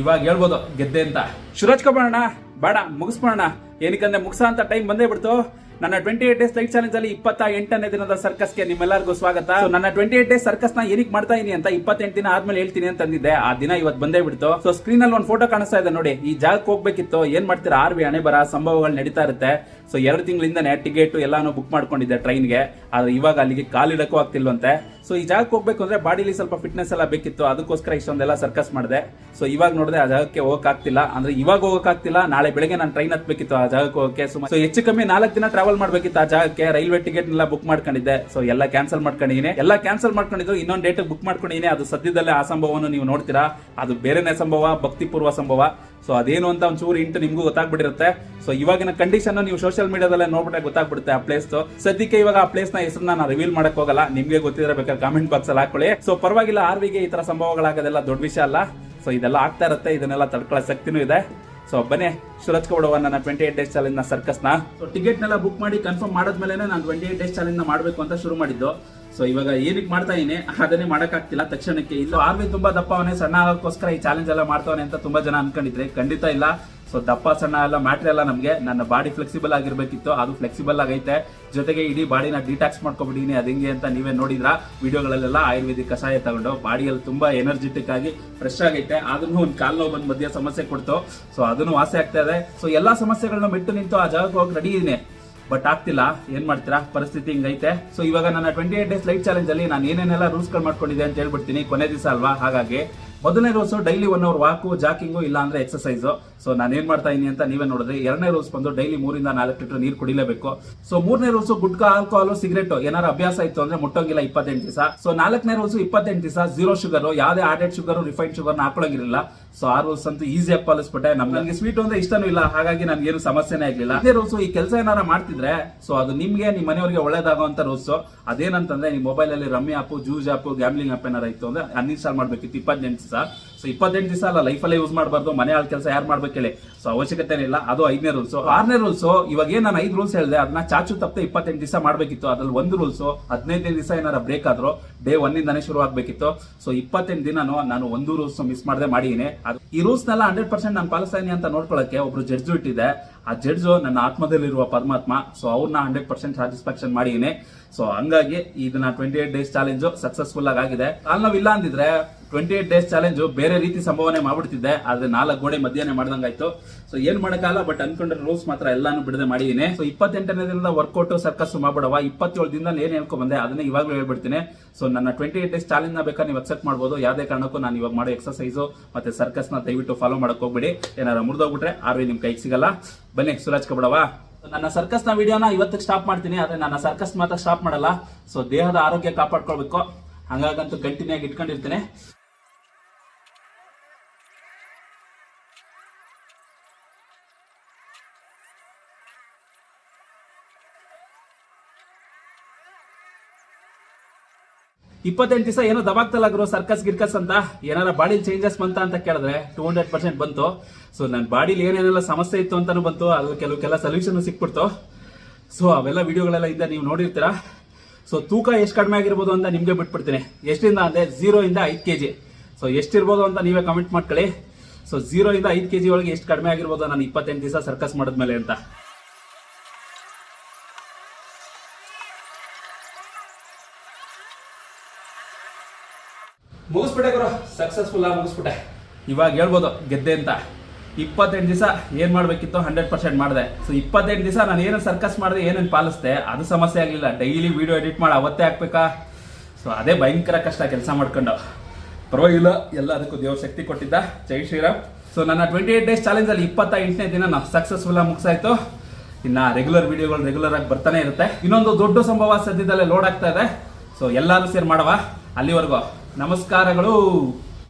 ಇವಾಗ ಹೇಳ್ಬೋದು, ಗೆದ್ದೆ ಅಂತ. ಶುರು ಹಚ್ಕೊಬೋಣ ಬೇಡ ಮುಗಿಸ್ಬೋಣ ಏನಕ್ಕಂದ್ರೆ ಮುಗಿಸ ಅಂತ ಟೈಮ್ ಬಂದೇ ಬಿಡ್ತು. ನನ್ನ twenty eight days life challenge ಅಲ್ಲಿ ಇಪ್ಪತ್ತ ಎಂಟನೇ ದಿನದ ಸರ್ಕಸ್ಗೆ ನಿಮ್ಮೆಲ್ಲರಿಗೂ ಸ್ವಾಗತ. ನನ್ನ ಟ್ವೆಂಟಿ ಏಟ್ ಡೇಸ್ ಸರ್ಕಸ್ನ ಏನಕ್ಕೆ ಮಾಡ್ತಾ ಇದೀನಿ ಅಂತ ಇಪ್ಪತ್ತೆಂಟು ದಿನ ಆದ್ಮೇಲೆ ಹೇಳ್ತೀನಿ ಅಂತ ಅಂದಿದ್ದೆ. ಆ ದಿನ ಇವತ್ತು ಬಂದೇ ಬಿಡ್ತು. ಸೊ ಸ್ಕ್ರೀನ್ ಅಲ್ಲಿ ಒಂದು ಫೋಟೋ ಕಾಣಿಸ್ತಾ ಇದೆ ನೋಡಿ. ಈ ಜಾಗಕ್ಕೆ ಹೋಗ್ಬೇಕಿತ್ತು. ಏನ್ ಮಾಡ್ತೀರಾ? ಆರ್ ವಿ ಹಣೆ ಬರ ಸಂಭವಗಳು ನಡೀತಾ ಇರುತ್ತೆ. ಸೊ ಎರಡು ತಿಂಗಳಿಂದನೇ ಟಿಕೆಟ್ ಎಲ್ಲಾನು ಬುಕ್ ಮಾಡ್ಕೊಂಡಿದ್ದೆ ಟ್ರೈನ್ಗೆ ಆದ್ರೆ ಇವಾಗ ಅಲ್ಲಿಗೆ ಕಾಲಿಡಕ್ಕೂ ಆಗ್ತಿಲ್ವಂತೆ. ಸೊ ಈ ಜಾಗಕ್ಕೆ ಹೋಗ್ಬೇಕು ಅಂದ್ರೆ ಬಾಡಿಲಿ ಸ್ವಲ್ಪ ಫಿಟ್ನೆಸ್ ಎಲ್ಲ ಬೇಕಿತ್ತು. ಅದಕ್ಕೋಸ್ಕರ ಇಷ್ಟೊಂದೆಲ್ಲ ಸರ್ಕಸ್ ಮಾಡಿದೆ. ಸೊ ಇವಾಗ ನೋಡಿದ್ರೆ ಆ ಜಾಗಕ್ಕೆ ಹೋಗಕ್ ಆಗ್ತಿಲ್ಲ ಅಂದ್ರೆ ಇವಾಗ ಹೋಗಕ್ ಆಗ್ತಿಲ್ಲ ನಾಳೆ ಬೆಳಗ್ಗೆ ನಾನು ಟ್ರೈನ್ ಹತ್ಬೇಕಿತ್ತು ಆ ಜಾಗಕ್ಕೆ ಹೋಗಕ್ಕೆ. ಸೊ ಹೆಚ್ಚು ಕಮ್ಮಿ ನಾಲ್ಕು ದಿನ ಟ್ರಾವೆಲ್ ಮಾಡ್ಬೇಕಿತ್ತು ಆ ಜಾಗಕ್ಕೆ. ರೈಲ್ವೆ ಟಿಕೆಟ್ ಎಲ್ಲ ಬುಕ್ ಮಾಡ್ಕೊಂಡಿದ್ದೆ. ಸೊ ಎಲ್ಲ ಕ್ಯಾನ್ಸಲ್ ಮಾಡ್ಕೊಂಡಿದ್ದೀನಿ. ಎಲ್ಲ ಕ್ಯಾನ್ಸಲ್ ಮಾಡ್ಕೊಂಡಿದ್ದು ಇನ್ನೊಂದು ಡೇಟ್ ಬುಕ್ ಮಾಡ್ಕೊಂಡಿದ್ದೀನಿ. ಅದು ಸದ್ಯದಲ್ಲೇ ಆ ಸಂಭವವನ್ನು ನೀವು ನೋಡ್ತೀರಾ. ಅದು ಬೇರೆನೇ ಸಂಭವ, ಭಕ್ತಿಪೂರ್ವ ಸಂಭವ. ಸೊ ಅದೇನು ಅಂತ ಒಂಚೂರು ಇಂಟು ನಿಮ್ಗೂ ಗೊತ್ತಾಗ್ಬಿಟ್ಟಿರುತ್ತೆ. ಸೊ ಇವಾಗಿನ ಕಂಡೀಷನ್ ನೀವು ಸೋಷಿಯಲ್ ಮೀಡಿಯಾದಲ್ಲೇ ನೋಡ್ಬಿಟ್ಟೆ ಗೊತ್ತಾಗ್ಬಿಡುತ್ತೆ ಆ ಪ್ಲೇಸ್ ಸದ್ಯಕ್ಕೆ ಇವಾಗ ಆ ಪ್ಲೇಸ್ನ ಹೆಸರನ್ನ ನಾನು ರಿವೀಲ್ ಮಾಡಕ್ ಹೋಗಲ್ಲ. ನಿಮ್ಗೆ ಗೊತ್ತಿದ್ರೆ ಬೇಕಾದ್ರೆ ಕಾಮೆಂಟ್ ಬಾಕ್ಸ್ ಅಲ್ಲಿ ಹಾಕೊಳ್ಳಿ. ಸೊ ಪರವಾಗಿಲ್ಲ, ಆರ್ವಿಗೆ ಈ ತರ ಸಂಭವಗಳಾಗೋದೆಲ್ಲ ದೊಡ್ಡ ವಿಷಯ ಅಲ್ಲ. ಸೊ ಇದೆಲ್ಲ ಆಗ್ತಾ ಇರುತ್ತೆ, ಇದನ್ನೆಲ್ಲ ತಡ್ಕೊಳ್ಳೋ ಶಕ್ತಿನೂ ಇದೆ. ಸೊ ಬನ್ನಿ ಸುರಚ್ಕೊಬಿಡುವ ನನ್ನ ಟ್ವೆಂಟಿ ಏಟ್ ಡೇಸ್ ಚಾಲೆಂಜ್ನ ಸರ್ಕಸ್ನ. ಸೊ ಟಿಕೆಟ್ ನೆಲ್ಲ ಬುಕ್ ಮಾಡಿ ಕನ್ಫರ್ಮ್ ಮಾಡಿದ್ಮೇಲೆ ನಾನು ಟ್ವೆಂಟಿ ಏಟ್ ಡೇಸ್ ಚಾಲೆಂಜ್ನ ಮಾಡಬೇಕು ಅಂತ ಶುರು ಮಾಡಿದ್ದು. ಸೊ ಇವಾಗ ಏನಕ್ಕೆ ಮಾಡ್ತಾ ಇದೀನಿ ಅದನ್ನೇ ಮಾಡೋಕ್ಕಾಗ್ತಿಲ್ಲ. ತಕ್ಷಣಕ್ಕೆ ಇಲ್ಲ ಆರ್ವಿ ತುಂಬಾ ದಪ್ಪವನೇ, ಸಣ್ಣ ಆಗೋಕ್ಕೋಸ್ಕರ ಈ ಚಾಲೆಂಜ್ ಎಲ್ಲ ಮಾಡ್ತಾವನೆ ಅಂತ ತುಂಬಾ ಜನ ಅನ್ಕೊಂಡಿದ್ರೆ, ಖಂಡಿತ ಇಲ್ಲ. ಸೊ ದಪ್ಪ ಸಣ್ಣ ಎಲ್ಲ ಮ್ಯಾಟ್ರ್ ಎಲ್ಲ ನಮಗೆ. ನನ್ನ ಬಾಡಿ ಫ್ಲೆಕ್ಸಿಬಲ್ ಆಗಿರ್ಬೇಕಿತ್ತು. ಅದು ಫ್ಲೆಕ್ಸಿಬಲ್ ಆಗೈತೆ. ಜೊತೆಗೆ ಇಡೀ ಬಾಡಿನ ಡಿಟ್ಯಾಕ್ಸ್ ಮಾಡ್ಕೊಬಿಟ್ಟಿದ್ದೀನಿ. ಅದು ಹೆಂಗೆ ಅಂತ ನೀವೇ ನೋಡಿದ್ರ? ವಿಡಿಯೋಗಳಲ್ಲೆಲ್ಲ ಆಯುರ್ವೇದಿಕ್ ಕಷಾಯ ತಗೊಂಡು. ಬಾಡಿಯಲ್ಲಿ ತುಂಬಾ ಎನರ್ಜೆಟಿಕ್ ಆಗಿ ಫ್ರೆಶ್ ಆಗೈತೆ. ಅದನ್ನು ಒಂದು ಕಾಲು ನೋವು ಬಂದ್ ಮಧ್ಯೆ ಸಮಸ್ಯೆ ಕೊಡ್ತು. ಸೊ ಅದನ್ನು ವಾಸಿ ಆಗ್ತಾ ಇದೆ. ಸೊ ಎಲ್ಲಾ ಸಮಸ್ಯೆಗಳನ್ನ ಬಿಟ್ಟು ನಿಂತು ಆ ಜಾಗಕ್ಕೆ ಹೋಗಿ ರೆಡಿ ಇದೀನಿ. ಬಟ್ ಆಗ್ತಿಲ್ಲ. ಏನ್ ಮಾಡ್ತೀರಾ? ಪರಿಸ್ಥಿತಿ ಹಿಂಗೈತೆ. ಸೊ ಇವಾಗ ನನ್ನ twenty eight days light challenge ಅಲ್ಲಿ ನಾನು ಏನೇನೆಲ್ಲ ರೂಲ್ಸ್ಗಳು ಮಾಡ್ಕೊಂಡಿದ್ದೆ ಅಂತ ಹೇಳ್ಬಿಡ್ತೀನಿ. ಕೊನೆ ದಿವಸ ಅಲ್ವಾ? ಹಾಗಾಗಿ ಮೊದಲನೇ rose daily one hour walk jogging ಇಲ್ಲ ಅಂದ್ರೆ ಎಕ್ಸಸೈಸು ಸೊ ನಾನು ಏನ್ ಮಾಡ್ತಾ ಇದೀನಿ ಅಂತ ನೀವೇ ನೋಡಿದ್ರೆ ಎರಡನೇ ರೋಸ್ ಬಂದು ಡೈಲಿ ಮೂರಿಂದ ನಾಲ್ಕು ಲೀಟರ್ ನೀರು ಕುಡಿಲೇಬೇಕು. ಸೊ ಮೂರನೇ ರೋಸ್ ಗುಟ್ಕಾ ಆಲ್ಕೋಹಾಲ್ ಸಿಗರೇಟ್ ಏನಾರು ಅಭ್ಯಾಸ ಇತ್ತು ಅಂದ್ರೆ ಮುಟ್ಟೋಂಗಿಲ್ಲ ಇಪ್ಪತ್ತೆಂಟು ದಿವಸ. ಸೊ ನಾಲ್ಕನೇ ರೋಸ್ ಇಪ್ಪತ್ತೆಂಟು ದಿವಸ ಜೀರೋ ಶುಗರ್ ಯಾವುದೇ ಆಡೆಡ್ ಶುಗರ್ ರಿಫೈನ್ ಶುಗರ್ ಹಾಕೊಳ್ಳೋಗಿರಲಿಲ್ಲ. ಸೊ ಆ ರೋಸ್ ಅಂತೂ ಈಸಿಯಾಗಿ ಪಾಲಿಸ್ಬಿಟ್ಟೆ. ನಮ್ಗೆ ನನಗೆ ಸ್ವೀಟ್ ಅಂದ್ರೆ ಇಷ್ಟನೂ ಇಲ್ಲ. ಹಾಗಾಗಿ ನನ್ಗೆ ಏನು ಸಮಸ್ಯೆನೇ ಆಗಲಿಲ್ಲ. ಅದೇ ರೋಸ್ ಈ ಕೆಲಸ ಏನಾರ ಮಾಡ್ತಿದ್ರೆ ಸೊ ಅದು ನಿಮ್ಗೆ ನಿಮ್ಮ ಮನೆಯವರಿಗೆ ಒಳ್ಳೇದಾಗುವಂತ ರೂಲ್ಸ್ ಅದೇನಂತಂದ್ರೆ ನಿಮ್ ಮೊಬೈಲ್ ಅಲ್ಲಿ ರಮ್ಮಿ ಆಪ್ ಜೂಜ್ ಆಪ್ ಗ್ಯಾಮ್ಲಿಂಗ್ ಆಪ್ ಏನಾರ ಇತ್ತು ಅಂದ್ರೆ ಅನ್ಇನ್ಸ್ಟಾಲ್ ಮಾಡ್ಬೇಕಿತ್ತು ಇಪ್ಪತ್ತೆಂಟು ದಿವಸ. ಸೊ ಇಪ್ಪತ್ತೆಂಟು ದಿವಸ ಅಲ್ಲ ಲೈಫಲ್ಲೇ ಯೂಸ್ ಮಾಡಬಾರ್ದು. ಮನೆ ಆಳ ಕೆಲಸ ಯಾರು ಮಾಡ್ಬೇಕು ಹೇಳಿ. ಸೊ ಅವಶ್ಯಕತೆ ಇಲ್ಲ ಅದು ಐದನೇ ರೂಲ್ಸ್ ಆರನೇ ರೂಲ್ಸ್ ಇವಾಗ ಏನ್ ನಾನು ಐದು ರೂಲ್ಸ್ ಹೇಳಿದೆ ಅದನ್ನ ಚಾಚು ತಪ್ಪದೆ ಇಪ್ಪತ್ತೆಂಟು ದಿವಸ ಮಾಡ್ಬೇಕಿತ್ತು. ಅದ್ರಲ್ಲಿ ಒಂದು ರೂಲ್ಸ್ ಹದಿನೈದನೇ ದಿವಸ ಏನಾರ ಬ್ರೇಕ್ ಆದ್ರೂ ಡೇ ಒನ್ನಿಂದಾನೇ ಶುರು ಆಗ್ಬೇಕಿತ್ತು ಸೊ ಇಪ್ಪತ್ತೆಂಟು ದಿನ ನಾನು ಒಂದು ರೂಲ್ಸ್ ಮಿಸ್ ಮಾಡದೆ ಮಾಡಿದ್ದೀನಿ. ಅದು ಈ ರೂಲ್ಸ್ ನೆಲ್ಲ ಹಂಡ್ರೆಡ್ ಪರ್ಸೆಂಟ್ ನಾನು ಪಾಲಿಸ್ತೀನಿ ಅಂತ ನೋಡ್ಕೊಳ್ಳೋಕೆ ಒಬ್ರು ಜಡ್ಜು ಇಟ್ಟಿದೆ. ಆ ಜಡ್ಜು ನನ್ನ ಆತ್ಮದಲ್ಲಿರುವ ಪರಮಾತ್ಮ ಸೊ ಅವ್ರನ್ನ ಹಂಡ್ರೆಡ್ ಪರ್ಸೆಂಟ್ ಸ್ಯಾಟಿಸ್ಫ್ಯಾಕ್ಷನ್ ಮಾಡಿದ್ದೀನಿ. ಸೊ ಹಂಗಾಗಿ ಇದನ್ನ twenty eight days challenge successful ಆಗಿದೆ. ಅಲ್ಲಿ ನಾವು ಇಲ್ಲ ಅಂದಿದ್ರೆ ಟ್ವೆಂಟಿ ಏಟ್ ಡೇಸ್ ಚಾಲೆಂಜ್ ಬೇರೆ ರೀತಿ ಸಂಭವನೆ ಮಾಡ್ಬಿಡ್ತಿದ್ದೆ, ಆದ್ರೆ ನಾಲ್ಕು ಗೋಡೆ ಮಧ್ಯಾಹ್ನ ಮಾಡ್ದಂಗಾಯ್ತು. ಸೊ ಏನ್ ಮಾಡಕ್ಕಾಗಲ್ಲ ಬಟ್ ಅನ್ಕೊಂಡ್ರೆ ರೂಲ್ಸ್ ಮಾತ್ರ ಎಲ್ಲಾನು ಬಿಡದೆ ಮಾಡಿದೀನಿ. ಸೊ ಇಪ್ಪತ್ತೆಂಟನೇ ದಿನದ ವರ್ಕೌಟ್ ಸರ್ಕಸ್ ಮಾಡ್ಬಿಡವಾ ಇಪ್ಪತ್ತೇಳು ದಿನ ಏನ್ ಹೇಳ್ಕೊ ಬಂದೆ, ಅದನ್ನ ಇವಾಗಲೂ ಹೇಳ್ಬಿಡ್ತೀನಿ. ಸೊ ನನ್ನ ಟ್ವೆಂಟಿ ಏಟ್ ಡೇಸ್ ಚಾಲೆಂಜ್ನ ಬೇಕಾ ನೀವು ಅಕ್ಸೆಪ್ಟ್ ಮಾಡ್ಬೋದು. ಯಾವುದೇ ಕಾರಣಕ್ಕೂ ನಾನು ಇವಾಗ ಮಾಡೋ ಎಕ್ಸಸೈಸ್ ಮತ್ತೆ ಸರ್ಕಸ್ನ ದಯವಿಟ್ಟು ಫಾಲೋ ಮಾಡಕ್ ಹೋಗ್ಬಿಡಿ. ಏನಾರ ಮುರಿದೋಗ್ಬಿಟ್ರೆ ಆರ್ವಿ ನಿಮ್ ಕೈಗೆ ಸಿಗಲ್ಲ. ಬನ್ನಿ, ಸುರಾಜ್ ಕಬಡವಾ ನನ್ನ ಸರ್ಕಸ್ನ ವಿಡಿಯೋನ ಇವತ್ತಿಗೆ ಸ್ಟಾಪ್ ಮಾಡ್ತೀನಿ, ಆದ್ರೆ ನನ್ನ ಸರ್ಕಸ್ ಮಾತ್ರ ಸ್ಟಾಪ್ ಮಾಡಲ್ಲ. ಸೊ ದೇಹದ ಆರೋಗ್ಯ ಕಾಪಾಡ್ಕೊಳ್ಬೇಕು. ಹಂಗಾಗಂತೂ ಕಂಟಿನ್ಯೂ ಆಗಿ ಇಟ್ಕೊಂಡಿರ್ತೀನಿ. ಇಪ್ಪತ್ತೆಂಟು ದಿವಸ ಏನೋ ದಬಾಗ್ತಲ್ಲ ಗುರು ಸರ್ಕಸ್ ಗಿರ್ಕಸ್ ಅಂತ ಏನಾರ ಬಾಡಿ ಚೇಂಜಸ್ ಬಂತ ಅಂತ ಕೇಳಿದ್ರೆ ಟೂ ಹಂಡ್ರೆಡ್ ಪರ್ಸೆಂಟ್ ಬಂತು. ಸೊ ನನ್ನ ಬಾಡಿಲಿ ಏನೇನೆಲ್ಲ ಸಮಸ್ಯೆ ಇತ್ತು ಅಂತಾನು ಬಂತು. ಅದು ಕೆಲವು ಕೆಲ ಸೊಲ್ಯೂಷನ್ ಸಿಕ್ಬಿಡ್ತು. ಸೊ ಅವೆಲ್ಲ ವಿಡಿಯೋಗಳೆಲ್ಲ ಇಂದ ನೀವು ನೋಡಿರ್ತೀರಾ? ಸೊ ತೂಕ ಎಷ್ಟು ಕಡಿಮೆ ಆಗಿರ್ಬೋದು ಅಂತ ನಿಮಗೆ ಬಿಟ್ಬಿಡ್ತೀನಿ. ಎಷ್ಟಿಂದ ಅಂದರೆ ಝೀರೋ ಇಂದ ಐದು ಕೆ ಜಿ ಸೊ ಎಷ್ಟಿರ್ಬೋದು ಅಂತ ನೀವೇ ಕಮೆಂಟ್ ಮಾಡ್ಕೊಳ್ಳಿ. ಸೊ ಝೀರೋ ಇಂದ ಐದು ಕೆ ಜಿ ಒಳಗೆ ಎಷ್ಟು ಕಡಿಮೆ ಆಗಿರ್ಬೋದು ನಾನು ಇಪ್ಪತ್ತೆಂಟು ದಿವಸ ಸರ್ಕಸ್ ಮಾಡಿದ್ಮೇಲೆ ಅಂತ. ಮುಗಿಸ್ಬಿಟ್ಟೆ ಗುರು. ಸಕ್ಸಸ್ಫುಲ್ ಆಗಿ ಮುಗಿಸ್ಬಿಟ್ಟೆ. ಇವಾಗ ಹೇಳ್ಬೋದು ಗೆದ್ದೆ ಅಂತ. ಇಪ್ಪತ್ತೆಂಟು ದಿವಸ ಏನು ಮಾಡಬೇಕಿತ್ತು? ಹಂಡ್ರೆಡ್ ಪರ್ಸೆಂಟ್ ಮಾಡಿದೆ. ಸೊ ಇಪ್ಪತ್ತೆಂಟು ದಿವಸ ನಾನು ಏನು ಸರ್ಕಸ್ ಮಾಡಿದೆ, ಏನೇನು ಪಾಲಿಸ್ದೆ, ಅದು ಸಮಸ್ಯೆ ಆಗಲಿಲ್ಲ. ಡೈಲಿ ವೀಡಿಯೋ ಎಡಿಟ್ ಮಾಡಿ, ಅವತ್ತೇ ಹಾಕ್ಬೇಕಾ? ಸೊ ಅದೇ ಭಯಂಕರ ಕಷ್ಟ ಕೆಲಸ ಮಾಡ್ಕೊಂಡು. ಪರವಾಗಿಲ್ಲ ಎಲ್ಲ ಅದಕ್ಕೂ ದೇವ್ರ ಶಕ್ತಿ ಕೊಟ್ಟಿದ್ದ. ಜೈ ಶ್ರೀರಾಮ್. ಸೊ ನನ್ನ ಟ್ವೆಂಟಿ ಏಟ್ ಡೇಸ್ ಚಾಲೆಂಜ್ ಅಲ್ಲಿ ಇಪ್ಪತ್ತ ಎಂಟನೇ ದಿನ ನಾವು ಸಕ್ಸಸ್ಫುಲ್ ಆಗಿ ಮುಗಿಸಾಯ್ತು. ಇನ್ನ ರೆಗ್ಯುಲರ್ ವಿಡಿಯೋಗಳು ರೆಗ್ಯುಲರ್ ಆಗಿ ಬರ್ತಾನೆ ಇರುತ್ತೆ. ಇನ್ನೊಂದು ದೊಡ್ಡ ಸಂಭವ ಸದ್ಯದಲ್ಲೇ ಲೋಡ್ ಆಗ್ತಾ ಇದೆ. ಸೊ ಎಲ್ಲರೂ ಸೇರಿ ಮಾಡವ ಅಲ್ಲಿವರೆಗೂ. ನಮಸ್ಕಾರಗಳು.